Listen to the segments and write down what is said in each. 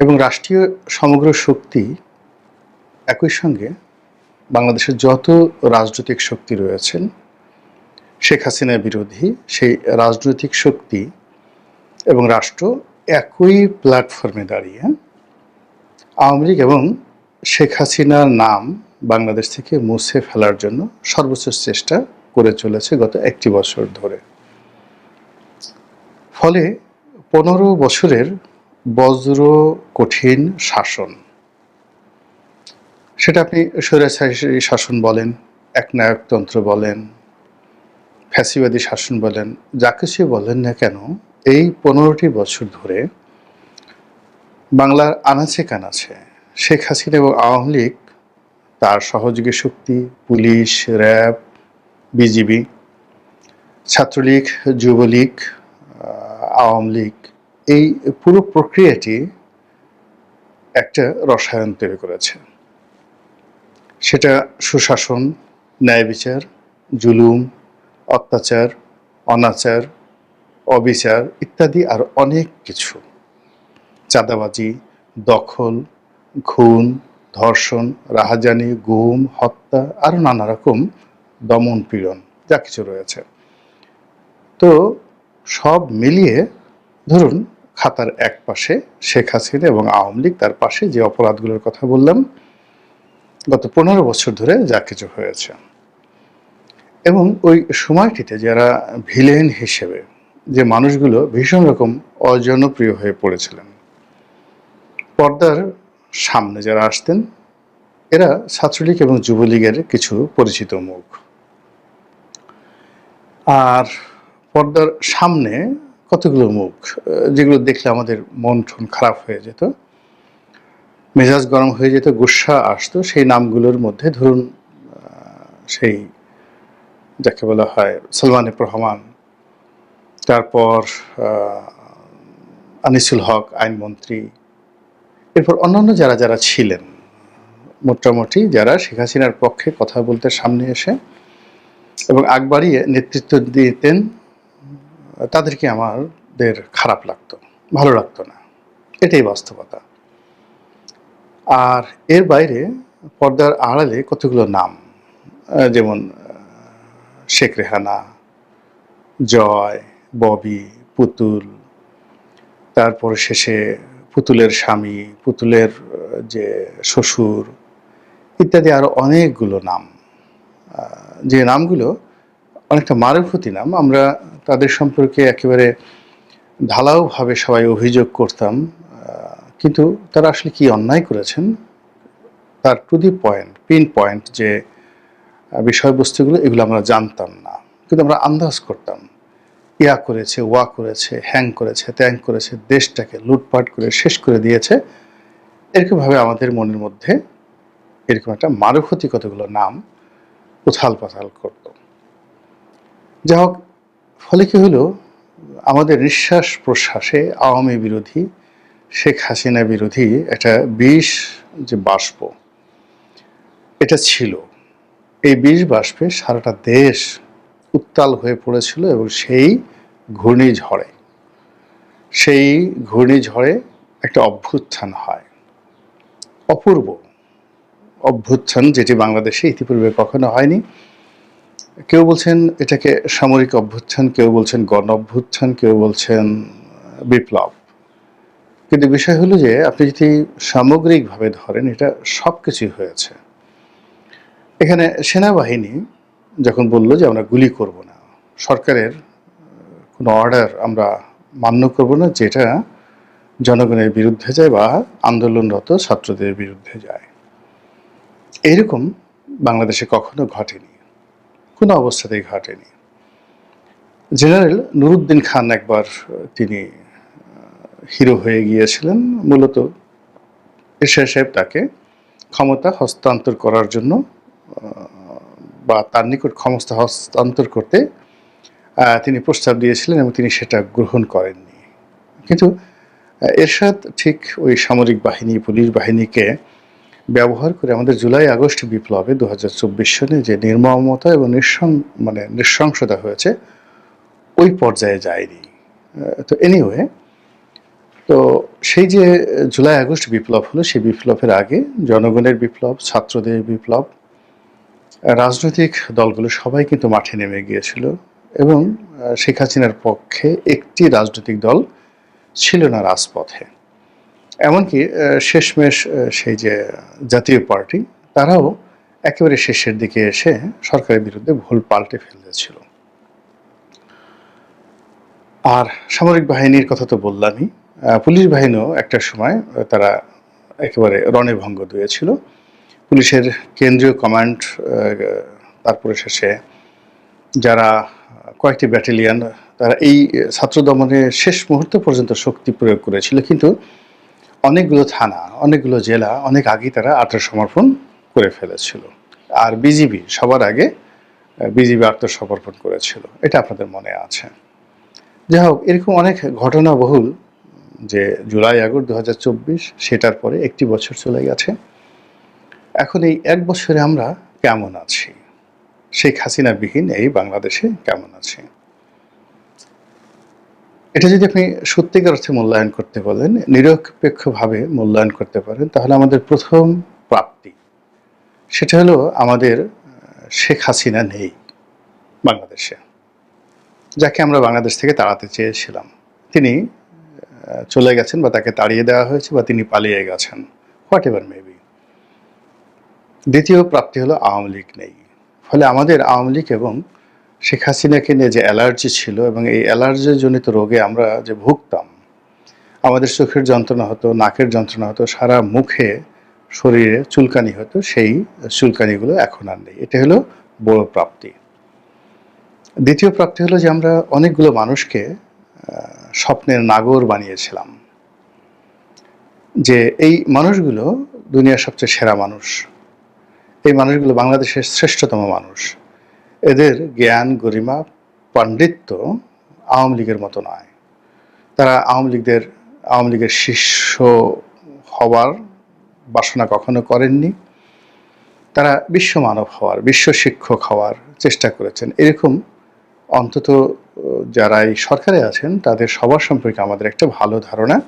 এবং রাষ্ট্রীয় সমগ্র শক্তি একই সঙ্গে বাংলাদেশের যত রাজনৈতিক শক্তি রয়েছেন, শেখ হাসিনা বিরোধী সেই রাজনৈতিক শক্তি এবং রাষ্ট্র একই প্ল্যাটফর্মে দাঁড়িয়ে আওয়ামী লীগ এবং শেখ হাসিনার নাম বাংলাদেশ থেকে মুছে ফেলার জন্য সর্বোচ্চ চেষ্টা করে চলেছে গত একটি বছর ধরে। ফলে পনেরো বছরের বজ্র কঠিন শাসন। সেটা আপনি স্বৈরাচারী শাসন বলেন, একনায়কতন্ত্র বলেন, ফ্যাসিবাদী শাসন বলেন, যা কিছু বলেন না কেন, এই পনেরোটি বছর ধরে বাংলার আনাচে কানাচে শেখ হাসিনা এবং আওয়ামী লীগ, তার সহযোগী শক্তি, police, RAB, BGB, Chhatra League, Jubo League Awami League এই পুরো প্রক্রিয়াটি একটা রসায়ন তৈরি করেছে। সেটা সুশাসন, ন্যায় বিচার, জুলুম, অত্যাচার, অনাচার, অবিচার ইত্যাদি আর অনেক কিছু। চাঁদাবাজি, দখল, খুন, ধর্ষণ, রাহাজানি, গুম, হত্যা আরও নানা রকম দমন পীড়ন যা কিছু রয়েছে। তো সব মিলিয়ে ধরুন খাতার এক পাশে শেখ হাসিনা এবং আওয়ামী লীগ, তার পাশে যে অপরাধগুলোর কথা বললাম, গত পনেরো বছর ধরে যা কিছু হয়েছে। এবং ওই সময়টিতে যারা ভিলেন হিসেবে যে মানুষগুলো ভীষণ রকম অজনপ্রিয় হয়ে পড়েছিলেন, পর্দার সামনে যারা আসতেন, এরা ছাত্রলীগ এবং যুবলীগের কিছু পরিচিত মুখ। আর পর্দার সামনে কতগুলো মুখ? যেগুলো দেখলে আমাদের মন টন খারাপ হয়ে যেত, মেজাজ গরম হয়ে যেত, গুসা আসতো, সেই নামগুলোর মধ্যে ধরুন সেই যাকে বলা হয় সালমান রহমান, তারপর আনিসুল হক আইনমন্ত্রী এরপর অন্যান্য যারা যারা ছিলেন, মোটামুটি যারা শেখ হাসিনার পক্ষে কথা বলতে সামনে এসে এবং আগ বাড়িয়ে নেতৃত্ব দিতেন তাদেরকে আমাদের খারাপ লাগতো, ভালো লাগতো না। এটাই বাস্তবতা। আর এর বাইরে পর্দার আড়ালে কতগুলো নাম যেমন শেখ রেহানা, জয়, ববি, পুতুল, তারপর শেষে পুতুলের স্বামী, পুতুলের যে শ্বশুর ইত্যাদি আরও অনেকগুলো নাম। যে নামগুলো অনেকটা মারুফতি নাম আমরা তাদের সম্পর্কে একেবারে ঢালাওভাবে সবাই অভিযোগ করতাম কিন্তু তারা আসলে কি অন্যায় করেছেন? তার to the point pin point যে বিষয়বস্তুগুলো, এগুলো আমরা জানতাম না। কিন্তু আমরা আন্দাজ করতাম। ইয়া করেছে, ওয়া করেছে, হ্যাং করেছে, ত্যাং করেছে, দেশটাকে লুটপাট করে, শেষ করে দিয়েছে। এরকমভাবে আমাদের মনের মধ্যে এরকম একটা মারুফতি কতগুলো নাম উথাল পাথাল করত। যা হোক ফলে কি হলো? আমাদের নিঃশ্বাস প্রশ্বাসে আওয়ামী বিরোধী, শেখ হাসিনা বিরোধী একটা বিষ যে বাষ্প, এটা ছিল। এই বিষ বাষ্পে সারাটা দেশ উত্তাল হয়ে পড়েছিল এবং সেই ঘূর্ণিঝড়ে সেই ঘূর্ণিঝড়ে একটা অভ্যুত্থান হয়। অপূর্ব অভ্যুত্থান যেটি বাংলাদেশে ইতিপূর্বে কখনো হয়নি। কেউ বলছেন এটাকে সামরিক অভ্যুত্থান, কেউ বলছেন গণ অভ্যুত্থান কেউ বলছেন বিপ্লব। কিন্তু বিষয় হলো যে, আপনি যদি সামগ্রিকভাবে ধরেন, এটা সব কিছুই হয়েছে। এখানে সেনাবাহিনী যখন বলল যে, আমরা গুলি করব না, সরকারের কোনো অর্ডার আমরা মান্য করব না, যেটা জনগণের বিরুদ্ধে যায় বা আন্দোলনরত ছাত্রদের বিরুদ্ধে যায়। এরকম বাংলাদেশে কখনো ঘটেনি। কোনো অবস্থাতেই ঘটেনি। জেনারেল নুরুদ্দিন খান একবার তিনি হিরো হয়ে গিয়েছিলেন। মূলত এশিয়া সাহেব তাকে ক্ষমতা হস্তান্তর করার জন্য বা তার নিকট ক্ষমতা হস্তান্তর করতে তিনি প্রস্তাব দিয়েছিলেন এবং তিনি সেটা গ্রহণ করেননি। কিন্তু এরশাদ ঠিক ওই সামরিক বাহিনী, পুলিশ বাহিনীকে ব্যবহার করে আমাদের জুলাই আগস্ট বিপ্লবে দু হাজার চব্বিশ সনে যে নির্মমতা এবং নিঃসং মানে নৃশংসতা হয়েছে, ওই পর্যায়ে যায়নি। তো এনিওয়ে তো সেই যে জুলাই আগস্ট বিপ্লব হলো, সেই বিপ্লবের আগে জনগণের বিপ্লব, ছাত্রদের বিপ্লব, রাজনৈতিক দলগুলো সবাই কিন্তু মাঠে নেমে গিয়েছিল এবং শেখ হাসিনার পক্ষে একটি রাজনৈতিক দল ছিল না রাজপথে। এমনকি শেষমেশ সেই যে জাতীয় পার্টি, তারাও একেবারে শেষের দিকে এসে সরকারের বিরুদ্ধে ভুল পাল্টে ফেলেছিল আর সামরিক বাহিনীর কথা তো বললামই পুলিশ বাহিনীও একটা সময় তারা একেবারে রণে ভঙ্গ দিয়েছিল। পুলিশের কেন্দ্রীয় কমান্ড তারপরে শেষে যারা কয়েকটি ব্যাটালিয়ন, তারা এই ছাত্র দমনে শেষ মুহূর্ত পর্যন্ত শক্তি প্রয়োগ করেছিল। কিন্তু অনেকগুলো থানা, অনেকগুলো জেলা, অনেক আগেই তারা আত্মসমর্পণ করে ফেলেছিল। আর বিজিবি সবার আগে বিজিবি আত্মসমর্পণ করেছিল। এটা আপনাদের মনে আছে। যাই হোক এরকম অনেক ঘটনা বহুল যে জুলাই আগস্ট দু হাজার চব্বিশ, সেটার পরে একটি বছর চলে গেছে। এখন এই এক বছরে আমরা কেমন আছি? শেখ হাসিনা বিহীন এই বাংলাদেশে কেমন আছি? এটা যদি আপনি সত্যিকার অর্থে মূল্যায়ন করতে বলেন, নিরপেক্ষভাবে মূল্যায়ন করতে পারেন, তাহলে আমাদের প্রথম প্রাপ্তি সেটা হলো আমাদের শেখ হাসিনা নেই বাংলাদেশে, যাকে আমরা বাংলাদেশ থেকে তাড়াতে চেয়েছিলাম। তিনি চলে গেছেন বা তাকে তাড়িয়ে দেওয়া হয়েছে বা তিনি পালিয়ে গেছেন হোয়াট এভার মেবি দ্বিতীয় প্রাপ্তি হলো আওয়ামী লীগ নেই। ফলে আমাদের আওয়ামী লীগ এবং শেখ হাসিনাকে নিয়ে যে অ্যালার্জি ছিল এবং এই অ্যালার্জিজনিত রোগে আমরা যে ভুগতাম, আমাদের চোখের যন্ত্রণা হতো, নাকের যন্ত্রণা হতো, সারা মুখে শরীরে চুলকানি হতো, সেই চুলকানিগুলো এখন আর নেই। এটা হলো বড় প্রাপ্তি। দ্বিতীয় প্রাপ্তি হলো যে আমরা অনেকগুলো মানুষকে স্বপ্নের নাগর বানিয়েছিলাম। যে এই মানুষগুলো দুনিয়ার সবচেয়ে সেরা মানুষ। এই মানুষগুলো বাংলাদেশের শ্রেষ্ঠতম মানুষ। এদের জ্ঞান, গরিমা, পাণ্ডিত্য আওয়ামী লীগের মতো নয়। তারা আওয়ামী লীগদের, আওয়ামী লীগের শিষ্য হওয়ার বাসনা কখনো করেননি। তারা বিশ্ব মানব হওয়ার, বিশ্ব শিক্ষক হওয়ার চেষ্টা করেছেন। এরকম অন্তত যারা এই সরকারে আছেন, তাদের সবার সম্পর্কে আমাদের একটা ভালো ধারণা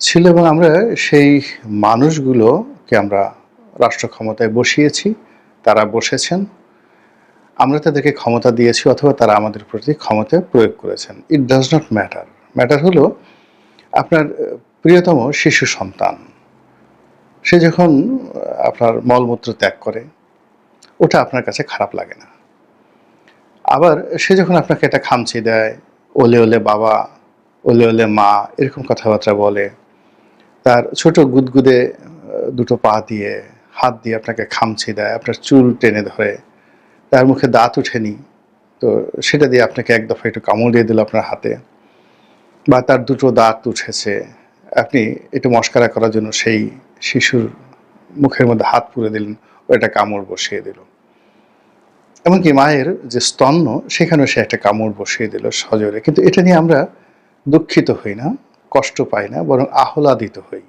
ছিল এবং আমরা সেই মানুষগুলোকে আমরা রাষ্ট্র ক্ষমতায় বসিয়েছি। তারা বসেছেন। আমরা তাদেরকে ক্ষমতা দিয়েছি অথবা তারা আমাদের প্রতি ক্ষমতা প্রয়োগ করেছেন। It does not matter matter হলো আপনার প্রিয়তম শিশু সন্তান। সে যখন আপনার মলমূত্র ত্যাগ করে, ওটা আপনার কাছে খারাপ লাগে না। আবার সে যখন আপনাকে একটা খামচি দেয়, ওলে ওলে বাবা, ওলে ওলে মা, এরকম কথাবার্তা বলে, তার ছোট গুদগুদে দুটো পা দিয়ে, হাত দিয়ে আপনাকে খামচি দেয়, আপনার চুল টেনে ধরে তার মুখে দাঁত উঠেনি তো সেটা দিয়ে আপনাকে এক দফা একটু কামড় দিয়ে দিল আপনার হাতে। বা তার দুটো দাঁত উঠেছে। আপনি একটু মস্কারা করার জন্য সেই শিশুর মুখের মধ্যে হাত পুরে দিলেন ও একটা কামড় বসিয়ে দিল। এমনকি মায়ের যে স্তন্য সেখানেও সে একটা কামড় বসিয়ে দিল সজোরে। কিন্তু এটা নিয়ে আমরা দুঃখিত হই না, কষ্ট পাই না, বরং আহ্লাদিত হই।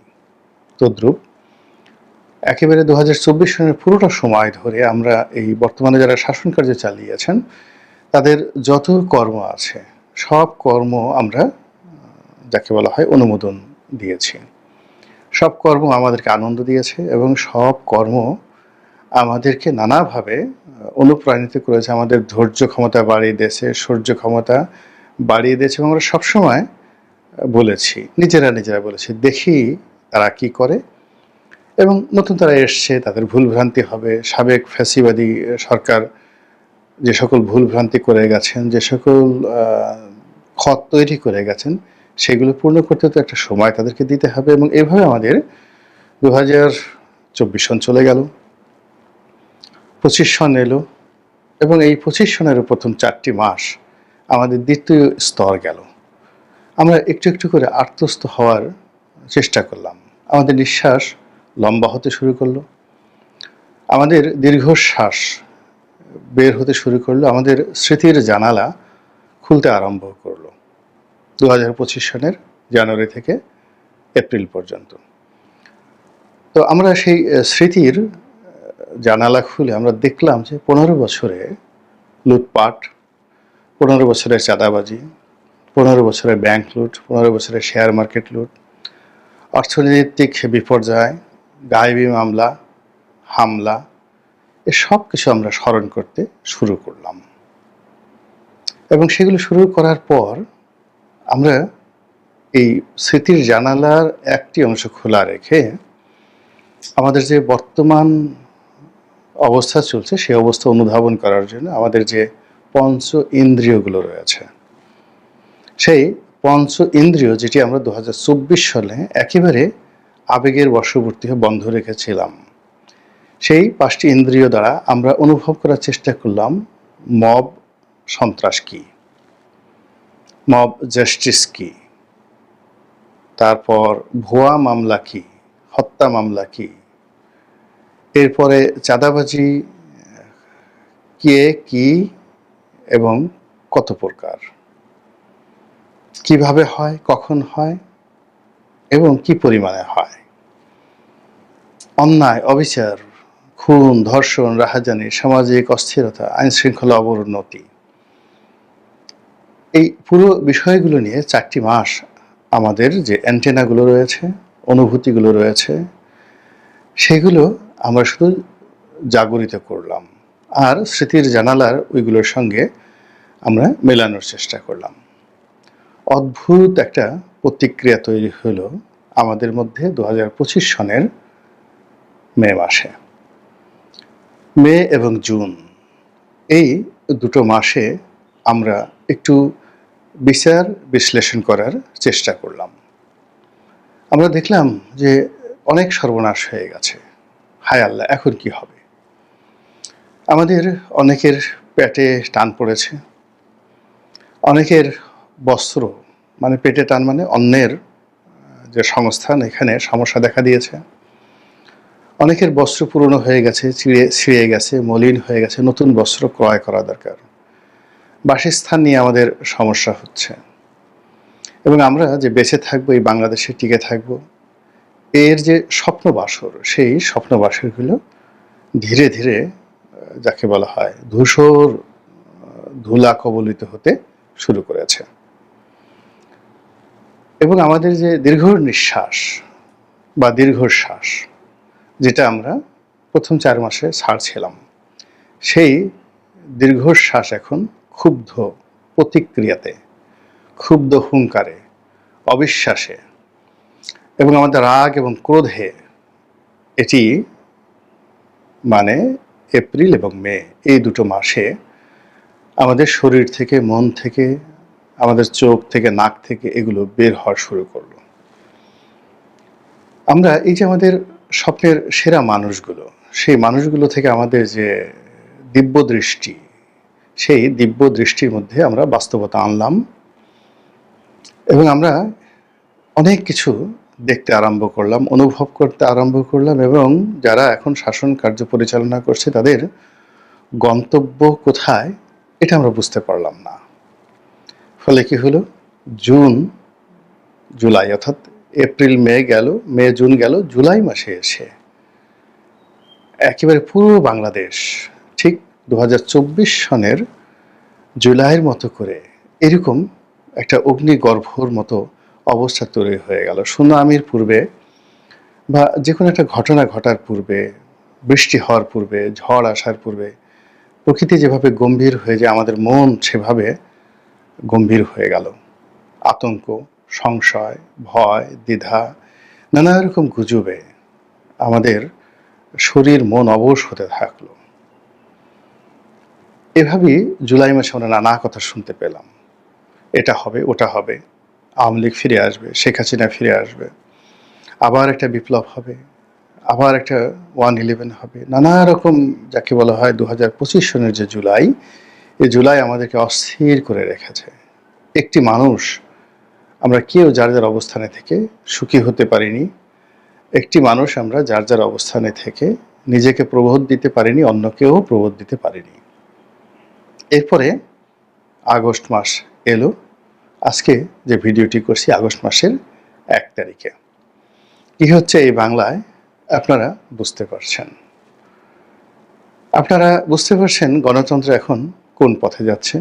তদ্রূপ একেবারে দু হাজার চব্বিশ সনের পুরোটা সময় ধরে আমরা এই বর্তমানে যারা শাসন কার্য চালিয়েছেন তাদের যত কর্ম আছে, সব কর্ম আমরা, যাকে বলা হয় অনুমোদন দিয়েছি। সব কর্ম আমাদেরকে আনন্দ দিয়েছে এবং সব কর্ম আমাদেরকে নানাভাবে অনুপ্রাণিত করেছে। আমাদের ধৈর্য ক্ষমতা বাড়িয়ে দিয়েছে, সহ্য ক্ষমতা বাড়িয়ে দিয়েছে এবং আমরা সবসময় বলেছি, নিজেরা নিজেরা বলেছি, দেখি তারা কি করে। এবং নতুন তারা এসছে, তাদের ভুলভ্রান্তি হবে। সাবেক ফ্যাসিবাদী সরকার যে সকল ভুলভ্রান্তি করে গেছেন, যে সকল ক্ষত তৈরি করে গেছেন, সেগুলো পূর্ণ করতে তো একটা সময় তাদেরকে দিতে হবে এবং এভাবে আমাদের দু হাজার চব্বিশ সন চলে গেল। পঁচিশ সন এলো এবং এই পঁচিশ সনের প্রথম চারটি মাস আমাদের দ্বিতীয় স্তর গেল। আমরা একটু একটু করে আত্মস্থ হওয়ার চেষ্টা করলাম। আমাদের নিঃশ্বাস লম্বা হতে শুরু করল। আমাদের দীর্ঘশ্বাস বের হতে শুরু করল। আমাদের স্মৃতির জানালা খুলতে আরম্ভ করল। দু হাজার পঁচিশ সনের জানুয়ারি থেকে এপ্রিল পর্যন্ত। তো আমরা সেই স্মৃতির জানালা খুলে আমরা দেখলাম যে পনেরো বছরে লুটপাট, পনেরো বছরের চাঁদাবাজি, পনেরো বছরের ব্যাংক লুট, পনেরো বছরের শেয়ার মার্কেট লুট, অর্থনৈতিক বিপর্যয় গায়েবী মামলা, হামলা, এ সব কিছু আমরা স্মরণ করতে শুরু করলাম। এবং সেগুলো শুরু করার পর আমরা এই স্মৃতির জানালার একটি অংশ খোলা রেখে আমাদের যে বর্তমান অবস্থা চলছে সেই অবস্থা অনুধাবন করার জন্য আমাদের যে পঞ্চ ইন্দ্রিয়গুলো রয়েছে, সেই পঞ্চ ইন্দ্রিয় যেটি আমরা দু হাজার চব্বিশ সালে একেবারে আবেগের বশবর্তী হয়ে বন্ধ রেখেছিলাম। সেই পাঁচটি ইন্দ্রিয় দ্বারা আমরা অনুভব করার চেষ্টা করলাম, মব, সন্ত্রাস কি? মব, জাস্টিস কি? তারপর ভুয়া মামলা কি? হত্যা মামলা কি? এরপরে চাঁদাবাজি, কে, কি এবং কত প্রকার? কীভাবে হয়, কখন হয়? এবং কি পরিমাণে হয়? অন্যায়, অবিচার, খুন, ধর্ষণ, রাহাজানি, সামাজিক অস্থিরতা আইন শৃঙ্খলা অবনতি, এই পুরো বিষয়গুলো নিয়ে চারটি মাস আমাদের যে অ্যান্টেনাগুলো রয়েছে, অনুভূতিগুলো রয়েছে, সেগুলো আমরা শুধু জাগরিত করলাম। আর স্মৃতির জানালার ওইগুলোর সঙ্গে আমরা মেলানোর চেষ্টা করলাম। অদ্ভুত একটা প্রতিক্রিয়া তৈরি হলো আমাদের মধ্যে দু হাজার পঁচিশ সনের মে মাসে। মে এবং জুন, এই দুটো মাসে আমরা একটু বিচার বিশ্লেষণ করার চেষ্টা করলাম। আমরা দেখলাম যে অনেক সর্বনাশ হয়ে গেছে। হায় আল্লাহ, এখন কি হবে? আমাদের অনেকের পেটে টান পড়েছে। অনেকের বস্ত্র মানে পেটে টান মানে অন্যের যে সংস্থান, এখানে সমস্যা দেখা দিয়েছে। অনেকের বস্ত্র পুরনো হয়ে গেছে, ছিঁড়ে ছিঁড়ে গেছে, মলিন হয়ে গেছে, নতুন বস্ত্র ক্রয় করা দরকার। বাসস্থান নিয়ে আমাদের সমস্যা হচ্ছে। এবং আমরা যে বেঁচে থাকব, এই বাংলাদেশে টিকে থাকব, এর যে স্বপ্নবাসর, সেই স্বপ্নবাসরগুলো ধীরে ধীরে যাকে বলা হয় ধূসর ধুলা কবলিত হতে শুরু করেছে। এবং আমাদের যে দীর্ঘ নিঃশ্বাস বা দীর্ঘশ্বাস যেটা আমরা প্রথম চার মাসে ছাড়ছিলাম, সেই দীর্ঘশ্বাস এখন ক্ষুব্ধ প্রতিক্রিয়াতে, ক্ষুব্ধ হুঙ্কারে, অবিশ্বাসে এবং আমাদের রাগ এবং ক্রোধে, এটি মানে এপ্রিল এবং মে, এই দুটো মাসে আমাদের শরীর থেকে, মন থেকে আমাদের চোখ থেকে, নাক থেকে এগুলো বের হওয়া শুরু করল। আমরা এই যে আমাদের স্বপ্নের সেরা মানুষগুলো, সেই মানুষগুলো থেকে আমাদের যে দিব্য দৃষ্টি, সেই দিব্য দৃষ্টির মধ্যে আমরা বাস্তবতা আনলাম এবং আমরা অনেক কিছু দেখতে আরম্ভ করলাম, অনুভব করতে আরম্ভ করলাম এবং যারা এখন শাসন কার্য পরিচালনা করছে তাদের গন্তব্য কোথায়, এটা আমরা বুঝতে পারলাম না। ফলে কি হলো? জুন, জুলাই, অর্থাৎ এপ্রিল, মে গেল, মে, জুন গেল, জুলাই মাসে এসে একেবারে পুরো বাংলাদেশ ঠিক দু হাজার চব্বিশ সনের জুলাইয়ের মতো করে এরকম একটা অগ্নিগর্ভর মতো অবস্থা তৈরি হয়ে গেল। সুনামির পূর্বে বা যে কোনো একটা ঘটনা ঘটার পূর্বে, বৃষ্টি হওয়ার পূর্বে, ঝড় আসার পূর্বে প্রকৃতি যেভাবে গম্ভীর হয়ে যায়, আমাদের মন সেভাবে গম্ভীর হয়ে গেল। আতঙ্ক, সংশয়, ভয়, দ্বিধা নানা রকম গুজবে আমাদের শরীর, মন অবশ হতে থাকল। এভাবেই জুলাই মাসে আমরা নানা কথা শুনতে পেলাম। এটা হবে, ওটা হবে, আওয়ামী লীগ ফিরে আসবে, শেখ হাসিনা ফিরে আসবে, আবার একটা বিপ্লব হবে, আবার একটা ওয়ান ইলেভেন হবে, নানা রকম যাকে বলা হয় দু হাজার পঁচিশ সনের যে জুলাই এই জুলাই আমাদেরকে অস্থির করে রেখেছে। একটি মানুষ, আমরা কেউ যার যার অবস্থানে থেকে সুখী হতে পারিনি। একটি মানুষ আমরা যার যার অবস্থানে থেকে নিজেকে প্রবোধ দিতে পারিনি, অন্যকেও প্রবোধ দিতে পারিনি। এরপরে আগস্ট মাস এলো। আজকে যে ভিডিওটি করছি আগস্ট মাসের এক তারিখে। কি হচ্ছে এই বাংলায় আপনারা বুঝতে পারছেন। আপনারা বুঝতে পারছেন গণতন্ত্র এখন কোন পথে যাচ্ছে?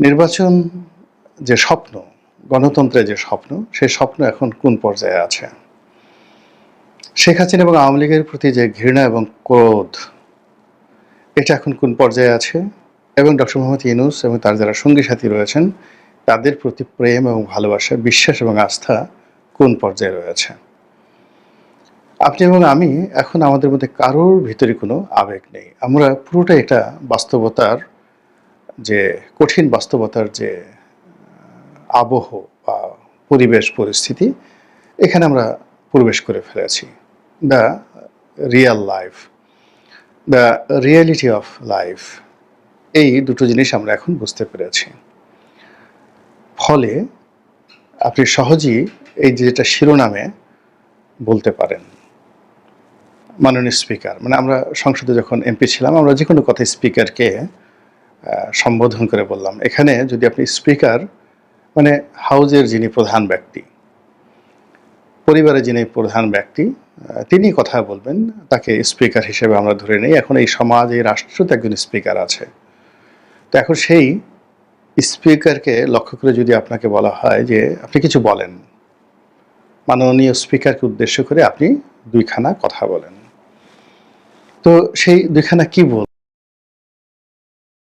নির্বাচন যে স্বপ্ন, গণতন্ত্রের যে স্বপ্ন সেই স্বপ্ন এখন কোন পর্যায়ে আছে? শেখ হাসিনা এবং আওয়ামী লীগের প্রতি যে ঘৃণা এবং ক্রোধ, এটা এখন কোন পর্যায়ে আছে? এবং ডক্টর মোহাম্মদ ইউনুস এবং তার যারা সঙ্গী সাথী রয়েছেন, তাদের প্রতি প্রেম এবং ভালোবাসা, বিশ্বাস এবং আস্থা কোন পর্যায়ে রয়েছে? আপনি এবং আমি এখন আমাদের মধ্যে কারোর ভিতরে কোনো আবেগ নেই। আমরা পুরোটা এটা বাস্তবতার যে কঠিন বাস্তবতার যে আবহ বা পরিবেশ পরিস্থিতি, এখানে আমরা প্রবেশ করে ফেলেছি। The real life the reality of life এই দুটো জিনিস আমরা এখন বুঝতে পেরেছি। ফলে আপনি সহজেই এই যেটা শিরোনামে বলতে পারেন মাননীয় স্পিকার মানে আমরা সংসদে যখন এমপি ছিলাম, আমরা যে কোনো কথা স্পিকারকে সম্বোধন করে বললাম। এখানে যদি আপনি স্পিকার মানে হাউজের যিনি প্রধান ব্যক্তি, পরিবারের যিনি প্রধান ব্যক্তি তিনি কথা বলবেন, তাকে স্পিকার হিসেবে আমরা ধরে নেই। এখন এই সমাজ, এই রাষ্ট্রতে একজন স্পিকার আছে। তো এখন সেই স্পিকারকে লক্ষ্য করে যদি আপনাকে বলা হয় যে, আপনি কিছু বলেন, মাননীয় স্পিকারকে উদ্দেশ্য করে আপনি দুইখানা কথা বলেন। তো সেই দুইখানা কি বল